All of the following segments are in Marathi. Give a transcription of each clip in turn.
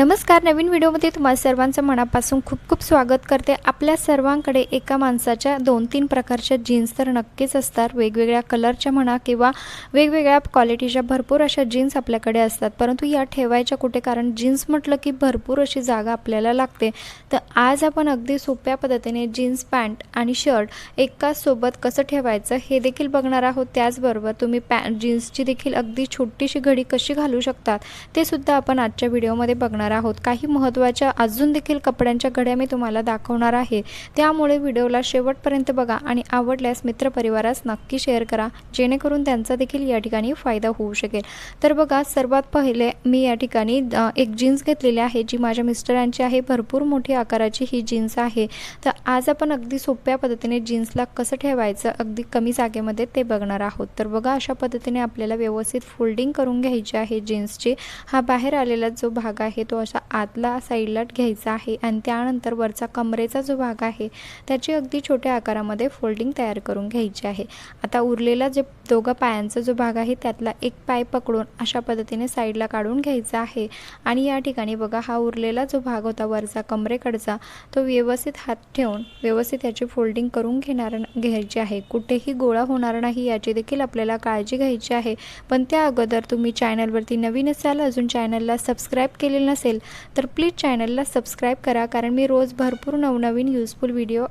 नमस्कार नवीन व्हिडिओमध्ये तुम्हाला सर्वांचं मनापासून खूप खूप स्वागत करते. आपल्या सर्वांकडे एका माणसाच्या दोन तीन प्रकारच्या जीन्स तर नक्कीच असतात. वेगवेगळ्या कलरच्या म्हणा किंवा वेगवेगळ्या क्वालिटीच्या भरपूर अशा जीन्स आपल्याकडे असतात. परंतु या ठेवायच्या कुठे? कारण जीन्स म्हटलं की भरपूर अशी जागा आपल्याला लागते. तर आज आपण अगदी सोप्या पद्धतीने जीन्स पॅन्ट आणि शर्ट एकाच सोबत कसं ठेवायचं हे देखील बघणार आहोत. त्याचबरोबर तुम्ही पॅ जीन्सची देखील अगदी छोटीशी घडी कशी घालू शकतात ते सुद्धा आपण आजच्या व्हिडिओमध्ये बघणार आहोत. काही महत्त्वाच्या अजून देखील कपड्यांच्या घड्या मी तुम्हाला दाखवणार आहे. त्यामुळे व्हिडिओला शेवटपर्यंत बघा आणि आवडल्यास मित्रपरिवारास नक्की शेअर करा. जेणेकरून त्यांचा देखील या ठिकाणी फायदा होऊ शकेल. तर बघा सर्वात पहिले मी या ठिकाणी एक जीन्स घेतलेली आहे जी माझ्या मिस्टरांची आहे. भरपूर मोठी आकाराची ही जीन्स आहे. तर आज आपण अगदी सोप्या पद्धतीने जीन्सला कसं ठेवायचं अगदी कमी जागेमध्ये ते बघणार आहोत. तर बघा अशा पद्धतीने आपल्याला व्यवस्थित फोल्डिंग करून घ्यायची आहे जीन्सची. हा बाहेर आलेला जो भाग आहे तो असा आतला साईडला घ्यायचा आहे आणि त्यानंतर वरचा कमरेचा जो भाग आहे त्याची अगदी छोट्या आकारामध्ये फोल्डिंग तयार करून घ्यायची आहे. आता उरलेला जे दोघं पायांचा जो भाग आहे त्यातला एक पाय पकडून अशा पद्धतीने साईडला काढून घ्यायचा आहे. आणि या ठिकाणी बघा हा उरलेला जो भाग होता वरचा कमरेकडचा तो व्यवस्थित हात ठेवून व्यवस्थित याची फोल्डिंग करून घेणार घ्यायची आहे. कुठेही गोळा होणार नाही याची देखील आपल्याला काळजी घ्यायची आहे. पण त्या अगोदर तुम्ही चॅनलवरती नवीन असाल अजून चॅनलला सबस्क्राईब केलेलं नसेल तर प्लीज चॅनलला सबस्क्राईब करा कारण मी रोज भरपूर नवनवीन यूजफुल व्हिडिओ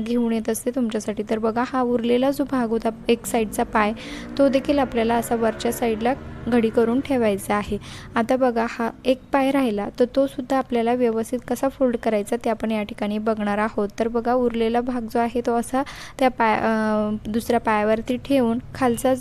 घेऊन येत असते तुमच्यासाठी. तर बघा हा उरलेला जो भाग होता एक साईडचा पाय तो देखील आपल्याला असा वरच्या साईडला घडी करून ठेवायचा आहे. आता बघा हा एक पाय राहिला तर तो सुद्धा आपल्याला व्यवस्थित कसा फोल्ड करायचा ते आपण या ठिकाणी बघणार आहोत. तर बघा उरलेला भाग जो आहे तो असा त्या पाय दुसऱ्या पायावरती ठेवून खालचा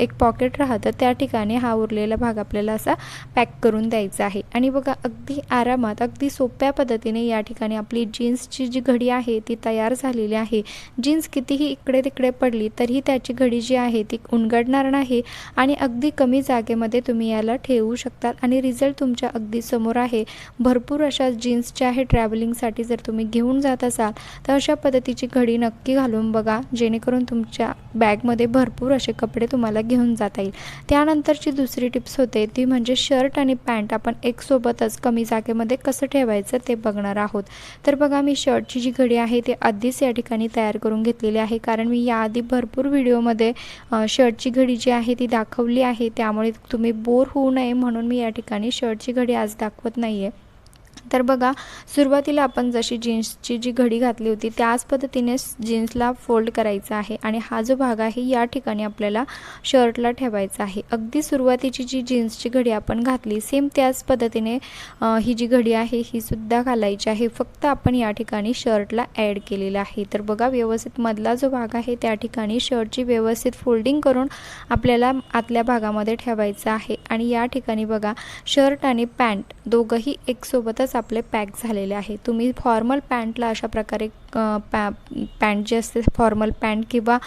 एक पॉकेट राहतं त्या ठिकाणी हा उरलेला भाग आपल्याला असा पॅक करून द्यायचा आहे. आणि बघा अगदी आरामात अगदी सोप्या पद्धतीने या ठिकाणी आपली जीन्सची जी घडी आहे ती तयार झालेली आहे. जीन्स कितीही इकडे तिकडे पडली तरीही त्याची घडी जी आहे ती उणगडणार नाही आणि अगदी कमी जागेमध्ये तुम्ही याला ठेवू शकतात आणि रिझल्ट तुमच्या अगदी समोर आहे. भरपूर अशा जीन्सच्या आहे ट्रॅव्हलिंगसाठी जर तुम्ही घेऊन जात असाल तर अशा पद्धतीची घडी नक्की घालून बघा जेणेकरून तुमच्या बॅगमध्ये भरपूर असे कपडे तुम्हाला घेऊन जाता येईल. त्यानंतरची दुसरी टिप्स होते ती म्हणजे शर्ट आणि पॅन्ट आपण एकसोबतच कमी जागेमध्ये कसं ठेवायचं ते बघणार आहोत. तर बघा मी शर्टची जी घडी आहे ती आधीच या ठिकाणी तयार करून घेतलेली आहे. कारण मी याआधी भरपूर व्हिडिओमध्ये शर्टची घडी जी आहे ती दाखवली आहे. त्यामुळे तुम्ही बोर होऊ नये म्हणून मी या ठिकाणी शर्टची घडी आज दाखवत नाही आहे तर बघा सुरुवातीला आपण जशी जीन्सची जी घडी घातली होती त्याच पद्धतीने जीन्सला फोल्ड करायचा आहे आणि हा जो भाग आहे या ठिकाणी आपल्याला शर्टला ठेवायचा आहे. अगदी सुरुवातीची जी जीन्सची घडी आपण घातली सेम त्याच पद्धतीने ही जी घडी आहे ही सुद्धा घालायची आहे. फक्त आपण या ठिकाणी शर्टला ॲड केलेलं आहे. तर बघा व्यवस्थित मधला जो भाग आहे त्या ठिकाणी शर्टची व्यवस्थित फोल्डिंग करून आपल्याला आतल्या भागामध्ये ठेवायचं आहे. आणि या ठिकाणी बघा शर्ट आणि पॅन्ट दोघंही एक सोबतच आपले पॅक झालेले आहे. तुम्ही फॉर्मल पॅन्टला अशा प्रकारे पॅ पॅन्ट जी असते फॉर्मल पॅन्ट किंवा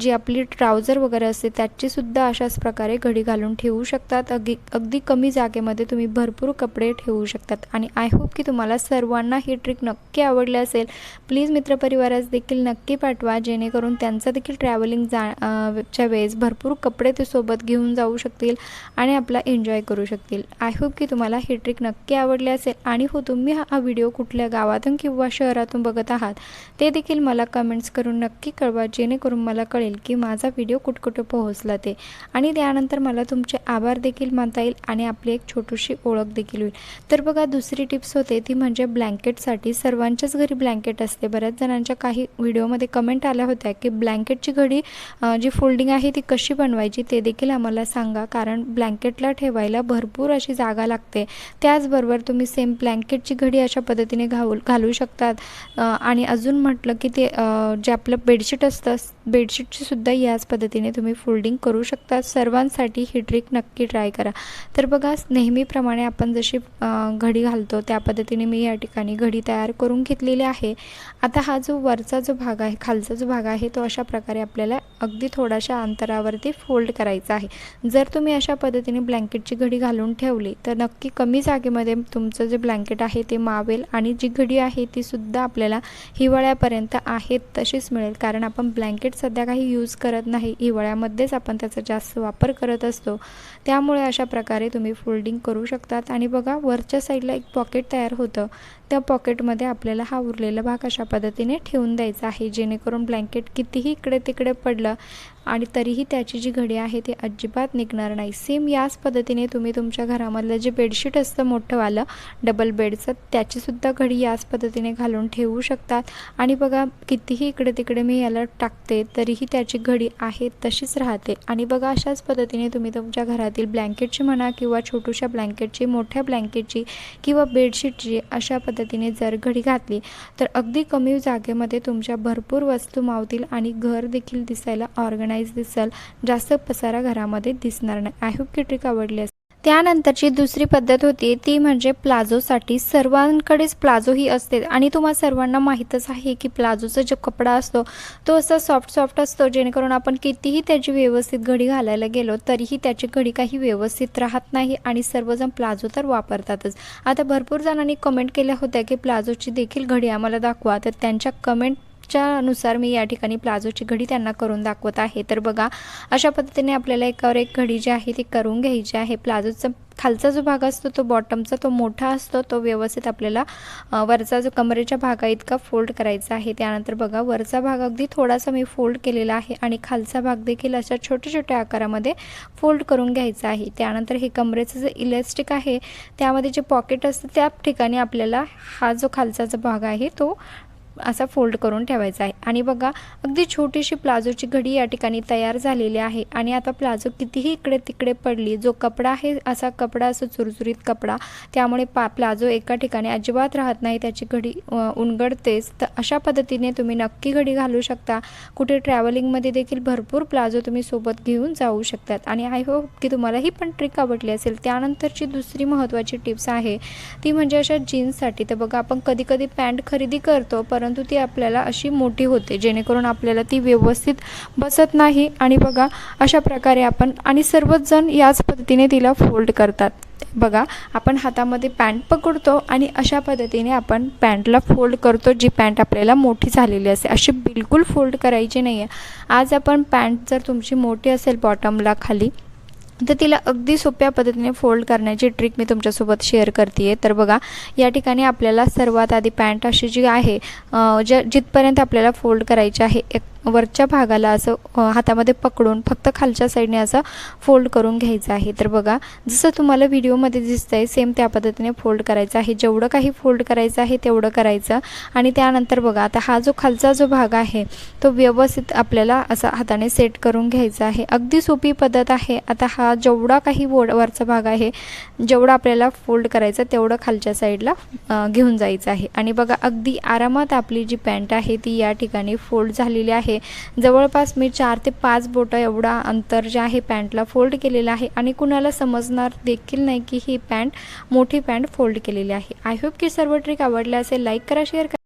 जी आपली ट्राउझर वगैरे असते त्याचीसुद्धा अशाच प्रकारे घडी घालून ठेवू शकतात. अगदी अगदी कमी जागेमध्ये तुम्ही भरपूर कपडे ठेवू शकतात. आणि आय होप की तुम्हाला सर्वांना ही ट्रिक नक्की आवडली असेल. प्लीज मित्रपरिवारास देखील नक्की पाठवा जेणेकरून त्यांचं देखील ट्रॅव्हलिंग जा च्या वेळेस भरपूर कपडे ते सोबत घेऊन जाऊ शकतील आणि आपला एन्जॉय करू शकतील. आय होप की तुम्हाला ही ट्रिक नक्की आवडली असेल. आणि हो तुम्ही हा व्हिडिओ कुठल्या गावातून किंवा शहरातून बघत आहात ते देखील मला कमेंट्स करून नक्की कळवा जेणेकरून मला कळेल की माझा व्हिडिओ कुठकुठं पोहोचला ते. आणि त्यानंतर मला तुमचे आभार देखील मानता येईल आणि आपली एक छोटीशी ओळख देखील होईल. तर बघा दुसरी टिप्स होते ती म्हणजे ब्लँकेटसाठी सर्वांच्याच घरी ब्लँकेट असते. बऱ्याच जणांच्या काही व्हिडिओमध्ये कमेंट आल्या होत्या की ब्लँकेटची घडी जी फोल्डिंग आहे ती कशी बनवायची ते देखील आम्हाला सांगा. कारण ब्लँकेटला ठेवायला भरपूर अशी जागा लागते. त्याचबरोबर तुम्ही सेम ब्लँकेटची घडी अशा पद्धतीने घालू घालू शकतात. आणि आणि अजून म्हटलं की ते जे आपलं बेडशीट असतं बेडशीटचीसुद्धा याच पद्धतीने तुम्ही फोल्डिंग करू शकता. सर्वांसाठी ही ट्रिक नक्की ट्राय करा. तर बघा नेहमीप्रमाणे आपण जशी घडी घालतो त्या पद्धतीने मी या ठिकाणी घडी तयार करून घेतलेली आहे. आता हा जो वरचा जो भाग आहे खालचा जो भाग आहे तो अशा प्रकारे आपल्याला अगदी थोड्याशा अंतरावरती फोल्ड करायचा आहे. जर तुम्ही अशा पद्धतीने ब्लँकेटची घडी घालून ठेवली तर नक्की कमी जागेमध्ये तुमचं जे ब्लँकेट आहे ते मावेल आणि जी घडी आहे ती सुद्धा आपल्याला हिवाळ्यापर्यंत आहेत तशीच मिळेल. कारण आपण ब्लँकेट सध्या काही यूज करत नाही. हिवाळ्यामध्येच आपण त्याचा जास्त वापर करत असतो. त्यामुळे अशा प्रकारे तुम्ही फोल्डिंग करू शकतात. आणि बघा वरच्या साईडला एक पॉकेट तयार होतं. त्या पॉकेटमध्ये आपल्याला हा उरलेला भाग अशा पद्धतीने ठेवून द्यायचा आहे. जेणेकरून ब्लँकेट कितीही इकडे तिकडे पडलं आणि तरीही त्याची जी घडी आहे ती अजिबात निघणार नाही. सेम याच पद्धतीने तुम्ही तुमच्या घरामधलं जे बेडशीट असतं मोठंवालं डबल बेडचं त्याचीसुद्धा घडी याच पद्धतीने घालून ठेवू शकतात. आणि बघा कितीही इकडे तिकडे मी याला टाकते तरीही त्याची घडी आहे तशीच राहते. आणि बघा अशाच पद्धतीने तुम्ही तुमच्या घरातील ब्लँकेटची म्हणा किंवा छोटूशा ब्लँकेटची मोठ्या ब्लँकेटची किंवा बेडशीटची अशा पद्धतीने जर घडी घातली तर अगदी कमी जागेमध्ये तुमच्या भरपूर वस्तू मावतील आणि घर देखील दिसायला ऑर्गनाईज दिसेल. जास्त पसारा घरामध्ये दिसणार नाही. आय होप की ट्रिक आवडली असेल. त्यानंतरची दुसरी पद्धत होती ती म्हणजे प्लाझोसाठी सर्वांकडेच प्लाझो ही असते. आणि तुम्हा सर्वांना माहीतच आहे की प्लाझोचा जो कपडा असतो तो असा सॉफ्ट सॉफ्ट असतो जेणेकरून आपण कितीही त्याची व्यवस्थित घडी घालायला गेलो तरीही त्याची घडी काही व्यवस्थित राहत नाही आणि सर्वजण प्लाझो तर वापरतातच. आता भरपूर जणांनी कमेंट केल्या होत्या की प्लाझोची देखील घडी आम्हाला दाखवा. तर त्यांच्या कमेंट नुसार मी या ठिकाणी प्लाझोची घडी त्यांना करून दाखवत आहे. तर बघा अशा पद्धतीने आपल्याला एकावर एक घडी जी आहे ती करून घ्यायची आहे. प्लाझोचा खालचा जो भाग असतो तो बॉटमचा तो मोठा असतो तो व्यवस्थित आपल्याला वरचा जो कमरेच्या भागा इतका फोल्ड करायचा आहे. त्यानंतर बघा वरचा भाग अगदी थोडासा मी फोल्ड केलेला आहे आणि खालचा भाग देखील अशा छोट्या छोट्या आकारामध्ये फोल्ड करून घ्यायचा आहे. त्यानंतर हे कमरेचं जे इलेस्टिक आहे त्यामध्ये जे पॉकेट असतं त्या ठिकाणी आपल्याला हा जो खालचा जो भाग आहे तो असा फोल्ड करून ठेवायचा आहे. आणि बघा अगदी छोटीशी प्लाझोची घडी या ठिकाणी तयार झालेली आहे. आणि आता प्लाझो कितीही इकडे तिकडे पडली जो कपडा आहे असा कपडा असं चुरचुरीत कपडा त्यामुळे पा प्लाझो एका ठिकाणी अजिबात राहत नाही त्याची घडी उनगडतेच. उणगडतेच तर अशा पद्धतीने तुम्ही नक्की घडी घालू शकता. कुठे ट्रॅव्हलिंगमध्ये देखील भरपूर प्लाझो तुम्ही सोबत घेऊन जाऊ शकतात. आणि आय होप की तुम्हाला ही पण ट्रिक आवडली असेल. त्यानंतरची दुसरी महत्त्वाची टिप्स आहे ती म्हणजे अशा जीन्ससाठी तर बघा आपण कधी कधी पॅन्ट खरेदी करतो परंतु परंतु ती आपल्याला अशी मोठी होते जेणेकरून आपल्याला ती व्यवस्थित बसत नाही. आणि बघा अशा प्रकारे आपण आणि सर्वच जण याच पद्धतीने तिला फोल्ड करतात. बघा आपण हातामध्ये पॅन्ट पकडतो आणि अशा पद्धतीने आपण पॅन्टला फोल्ड करतो जी पॅन्ट आपल्याला मोठी झालेली असते. अशी बिलकुल फोल्ड करायची नाही आहे आज आपण पॅन्ट जर तुमची मोठी असेल बॉटमला खाली तर तिला अगदी सोप्या पद्धतीने फोल्ड करण्याची ट्रिक मी तुमच्यासोबत शेअर करते आहे तर बघा या ठिकाणी आपल्याला सर्वात आधी पॅन्ट अशी जी आहे ज जिथपर्यंत आपल्याला फोल्ड करायची आहे एक वरच्या भागाला असं हातामध्ये पकडून फक्त खालच्या साईडने असं फोल्ड करून घ्यायचं आहे. तर बघा जसं तुम्हाला व्हिडिओमध्ये दिसतं आहे सेम त्या पद्धतीने फोल्ड करायचं आहे. जेवढं काही फोल्ड करायचं आहे तेवढं करायचं. आणि त्यानंतर बघा आता हा जो खालचा जो भाग आहे तो व्यवस्थित आपल्याला असा हाताने सेट करून घ्यायचा आहे. अगदी सोपी पद्धत आहे. आता हा जेवढा काही वोड वरचा भाग आहे जेवढा आपल्याला फोल्ड करायचा तेवढं खालच्या साईडला घेऊन जायचं आहे. आणि बघा अगदी आरामात आपली जी पॅन्ट आहे ती या ठिकाणी फोल्ड झालेली आहे. आहे. जवळपास मी चार ते पाच बोटं एवढा अंतर जे आहे पॅन्टला फोल्ड केलेलं आहे आणि कुणाला समजणार देखील नाही की ही पॅन्ट मोठी पॅन्ट फोल्ड केलेली आहे. आय होप की सर्व ट्रिक आवडल्या असेल लाईक करा शेअर करा.